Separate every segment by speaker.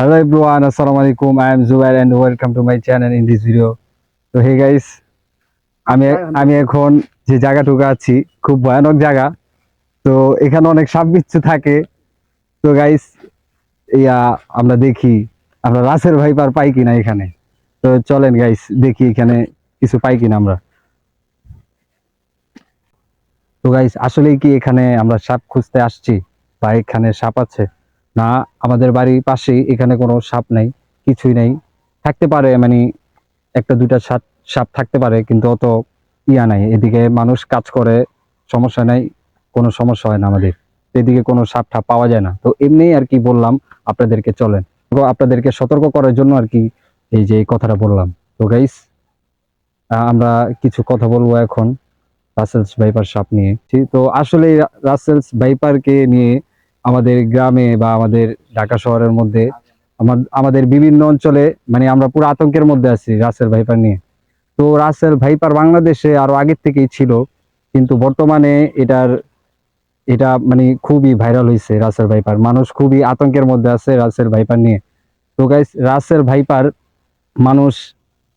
Speaker 1: Hello everyone, Assalamu alaikum. I am Zubair and welcome to my channel in this video. তো hey guys আমি আমি এখন যে জায়গাটুকু আছি খুব ভয়ানক জায়গা। তো এখানে অনেক সাপ বিচ্ছু থাকে। তো গাইস ইয়া আমরা দেখি আমরা রাসের ভাইপার পাই কিনা এখানে। তো চলেন গাইস দেখি এখানে কিছু পাই কিনা আমরা। তো গাইস আসলেই কি এখানে আমরা সাপ খুঁজতে আসছি? বা এখানে সাপ আছে? না, আমাদের বাড়ির পাশেই এখানে কোনো সাপ নেই, কিছুই নেই। থাকতে পারে মানে একটা দুটা সাপ সাপ থাকতে পারে, কিন্তু অত ইয়া নাই। এদিকে মানুষ কাজ করে, সমস্যা নাই, কোনো সমস্যা হয় না আমাদের। এদিকে কোনো সাপ ঠাপ পাওয়া যায় না। তো এমনি আর কি বললাম, আপনাদেরকে চলেন। তো আপনাদেরকে সতর্ক করার জন্য আর কি এই যে কথাটা বললাম। তো গাইস আমরা কিছু কথা বলব এখন রাসেলস ভাইপার সাপ নিয়ে। তো আসলে রাসেলস ভাইপারকে নিয়ে আমাদের গ্রামে বা আমাদের ঢাকা শহরের মধ্যে আমার- আমাদের বিভিন্ন অঞ্চলে মানে আমরা পুরো আতঙ্কের মধ্যে আছি রাসেল ভাইপার নিয়ে। তো রাসেল ভাইপার বাংলাদেশে আরও আগের থেকেই ছিল, কিন্তু বর্তমানে এটার, এটা মানে খুবই ভাইরাল হয়েছে রাসেল ভাইপার। মানুষ খুবই আতঙ্কের মধ্যে আছে রাসেল ভাইপার নিয়ে। তো গাইস রাসেল ভাইপার মানুষ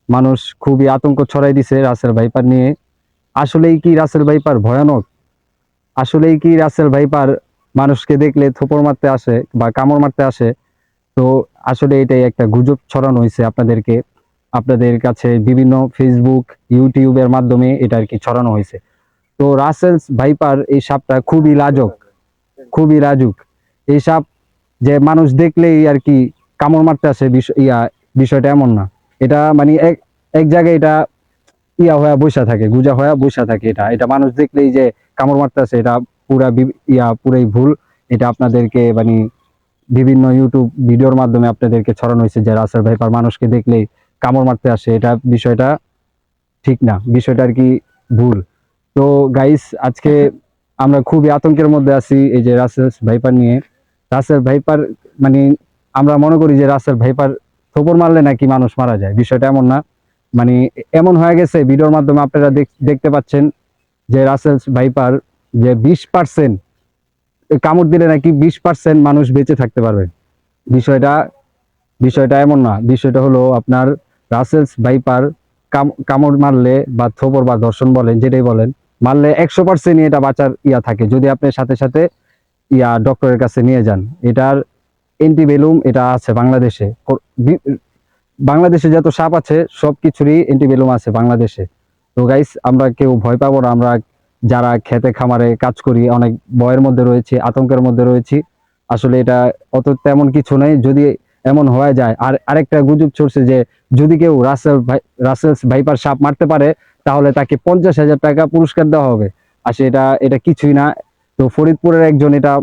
Speaker 1: মানুষ খুবই আতঙ্ক ছড়াই দিছে রাসেল ভাইপার নিয়ে। আসলেই কি রাসেল ভাইপার ভয়ানক? আসলেই কি রাসেল ভাইপার মানুষকে দেখলে থোপড় মারতে আসে বা কামড় মারতে আসে, তো আসলে এটাই একটা গুজব ছড়ানো হয়েছে আপনাদেরকে। আপনাদের কাছে বিভিন্ন ফেসবুক ইউটিউবের মাধ্যমে এটা আর কি ছড়ানো হয়েছে। তো রাসেলস ভাইপার এই সাপটা খুবই লাজক, খুবই লাজুক। এই সাপ যে মানুষ দেখলেই আর কি কামড় মারতে আসে ইয়া, বিষয়টা এমন না। এটা মানে এক এক জায়গায় এটা ইয়া হয়ে বসা থাকে, গুজা হয়ে বসা থাকে এটা। এটা মানুষ দেখলেই যে কামড় মারতে আসে, এটা পুরা ইয়া, পুরাই ভুল। এটা আপনাদেরকে মানে বিভিন্ন ইউটিউব ভিডিওর মাধ্যমে আপনাদেরকে ছড়ানো হয়েছে যে রাসেল ভাইপার মানুষকে দেখলেই কামড় মারতে আসে। এটা বিষয়টা ঠিক না, বিষয়টা আর কি ভুল। তো গাইস আজকে আমরা খুবই আতঙ্কের মধ্যে আছি এই যে রাসেল ভাইপার নিয়ে। রাসেল ভাইপার মানে আমরা মনে করি যে রাসেল ভাইপার থোপর মারলে নাকি মানুষ মারা যায়, বিষয়টা এমন না। মানে এমন হয়ে গেছে, ভিডিওর মাধ্যমে আপনারা দেখ- দেখতে পাচ্ছেন যে রাসেল ভাইপার যে বিশ পার্সেন্ট কামড় দিলে নাকি বিশ পার্সেন্ট মানুষ বেঁচে থাকতে পারবে। বিষয়টা বিষয়টা এমন না। বিষয়টা হলো আপনার রাসেলস ভাইপার কাম- কামড় মারলে বা থোপর বা দর্শন বলেন, যেটাই বলেন, মারলে একশো পার্সেন্ট এটা বাঁচার ইয়া থাকে। যদি আপনি সাথে সাথে ইয়া ডক্টরের কাছে নিয়ে যান, এটার এন্টিবেলুম এটা আছে বাংলাদেশে। বাংলাদেশে যত সাপ আছে সব কিছুরই এন্টিবেলুম আছে বাংলাদেশে। তো গাইস আমরা কেউ ভয় পাবো না, আমরা যারা খেতে খামারে কাজ করি, অনেক ভয়ের মধ্যে রয়েছে, আতঙ্কের মধ্যে রয়েছি। আসলে এটা অত তেমন কিছু নেই, যদি এমন হয়ে যায়। আর আরেকটা গুজব ছড়ছে যে, যদি কেউ রাসেল ভাই, রাসেলস ভাইপার সাপ মারতে পারে, তাহলে তাকে পঞ্চাশ হাজার টাকা পুরস্কার দেওয়া হবে। আসলে এটা এটা কিছুই না। তো ফরিদপুরের একজন এটা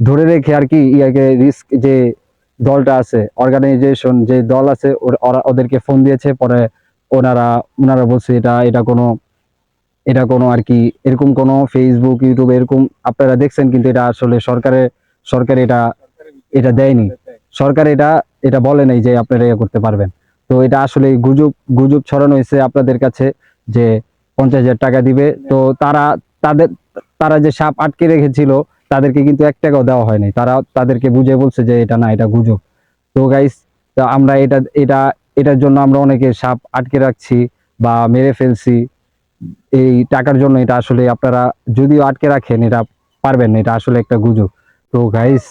Speaker 1: ধরে রেখে আর কি ইয়াকে রিস্ক যে দলটা আছে অর্গানাইজেশন যে দল আছে, ওরা ওদেরকে ফোন দিয়েছে। পরে ওনারা ওনারা বলছে এটা এটা কোনো এটা কোনো আর কি, এরকম কোনো ফেসবুক ইউটিউব এরকম আপনারা দেখছেন কিন্তু এটা আসলে সরকারের সরকার এটা এটা দেয়নি। সরকার এটা এটা বলে নাই যে আপনারা ইয়ে করতে পারবেন। তো এটা আসলে গুজব গুজব ছড়ানো হয়েছে আপনাদের কাছে যে পঞ্চাশ হাজার টাকা দিবে। তো তারা, তাদের, তারা যে সাপ আটকে রেখেছিল, তাদেরকে কিন্তু এক টাকাও দেওয়া হয়নি। তারা, তাদেরকে বুঝে বলছে যে এটা না, এটা গুজব। তো গাইস আমরা এটা এটা, এটার জন্য আমরা অনেকে সাপ আটকে রাখছি বা মেরে ফেলছি। এই টাকার জন্য এটা আসলে আপনারা যদিও আটকে রাখেন, এটা পারবেন এটা আসলে একটা গুজব। তো গাইস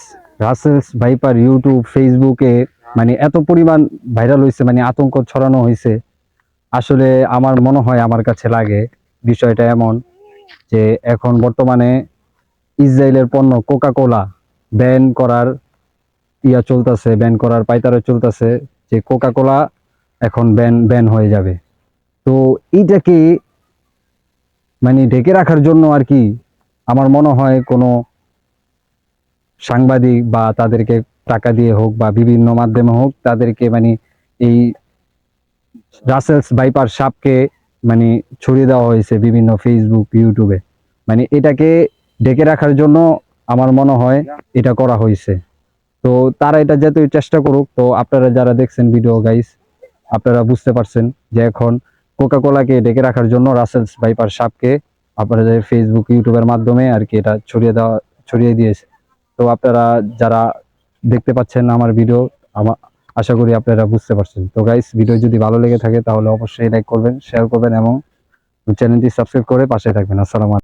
Speaker 1: রাসেলস ভাইপার ইউটিউব ফেসবুকে মানে এত পরিমাণ ভাইরাল হয়েছে মানে আতঙ্ক ছড়ানো হয়েছে আসলে আমার মনে হয় আমার কাছে লাগে, বিষয়টা এমন যে এখন বর্তমানে ইসরায়েলের পণ্য কোকা কোলা ব্যান করার ইয়া চলতেছে ব্যান করার পাইতারে চলতেছে যে কোকা কোলা এখন ব্যান ব্যান হয়ে যাবে। তো এইটাকে মানে ঢেকে রাখার জন্য আর কি আমার মনে হয় কোনো সাংবাদিক বা তাদেরকে টাকা দিয়ে হোক বা বিভিন্ন মাধ্যমে হোক তাদেরকে মানে এই রাসেলস ভাইপার সাপকে মানে ছড়িয়ে দেওয়া হয়েছে বিভিন্ন ফেসবুক ইউটিউবে মানে এটাকে ঢেকে রাখার জন্য আমার মনে হয় এটা করা হয়েছে। তো তারা এটা যতই চেষ্টা করুক, তো আপনারা যারা দেখছেন ভিডিও গাইস আপনারা বুঝতে পারছেন যে এখন কোকা কোলাকে ডেকে রাখার জন্য রাসেলস ভাইপার সাপকে আপনাদের ফেসবুক ইউটিউবের মাধ্যমে আর কি এটা ছড়িয়ে দেওয়া, ছড়িয়ে দিয়েছে। তো আপনারা যারা দেখতে পাচ্ছেন আমার ভিডিও আমার আশা করি আপনারা বুঝতে পারছেন। তো গাইস ভিডিও যদি ভালো লেগে থাকে তাহলে অবশ্যই লাইক করবেন শেয়ার করবেন এবং চ্যানেলটি সাবস্ক্রাইব করে পাশে থাকবেন। আসসালামু